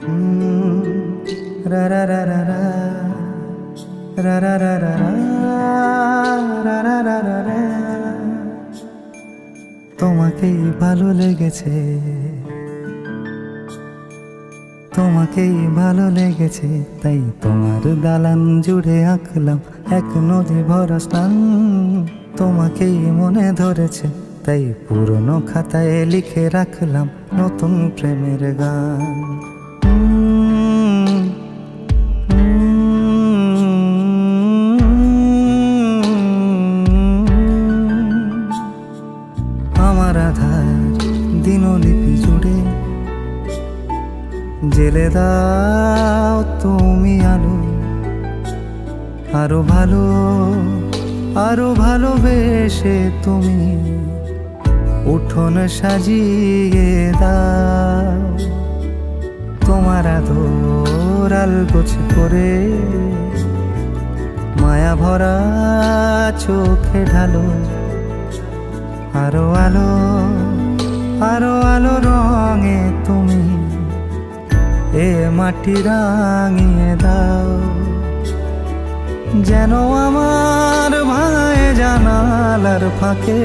রা রা রা রা রা, রা রা রা রা রা। তোমাকেই ভালো লেগেছে তোমাকেই ভালো লেগেছে তাই তোমার দালান জুড়ে আঁকলাম এক নদী ভরা স্নান তোমাকেই মনে ধরেছে তাই পুরনো খাতায় লিখে রাখলাম নতুন প্রেমের গান আমার আধার দিনলিপি জুড়ে। জেলে দাও তুমি আলো, আরও ভালো, আরও ভালোবেসে তুমি। উঠোন সাজিয়ে দাও তোমার আদর আলগোছ করে। মায়া ভরা চোখে ঢালো আরও আলো আরও আলো রঙে তুমি এ মাটি রাঙিয়ে দাও। যেন আমার ভাই জানালার ফাঁকে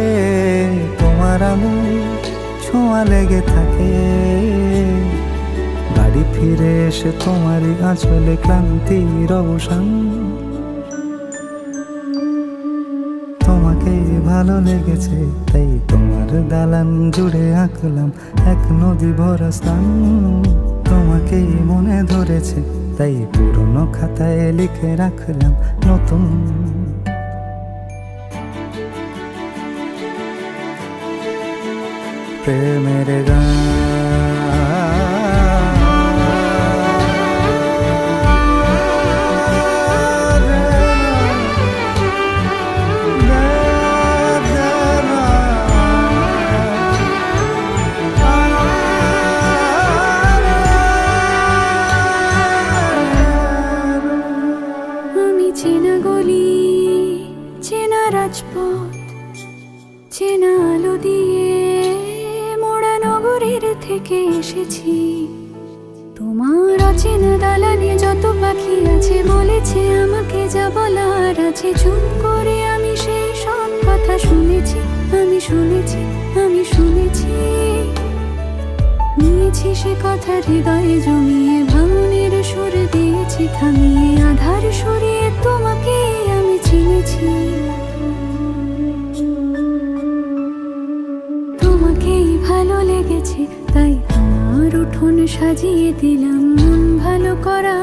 তোমার আলো ছোঁয়া লেগে থাকে। বাড়ি ফিরে এসে তোমারই আঁচলে ক্লান্তির অবসান তোমাকে ভালো লেগেছে, তাই তোমার দালান জুড়ে আঁকলাম এক নদী ভরা স্থান। তোমাকেই মনে ধরেছে, তাই পুরনো খাতায় লিখে রাখলাম নতুন। প্রেমের গান চেনা গলি, চেনা রাজপথ, চেনা আলো দিয়ে মোড়া নগরের থেকে এসেছি। তোমার অচেনা দালানে যত পাখি আছে বলেছে আমাকে যা বলার আছে। চুপ করে আমি সেই সব কথা শুনেছি, আমি শুনেছি আমি শুনেছি। নিয়েছি সে কথা হৃদয়ে জমিয়ে, ভাঙনের সুর দিয়েছি, থামিয়ে, আধার সরিয়ে লেগেছে তাই তোমার উঠোন সাজিয়ে দিলাম। মন ভালো করা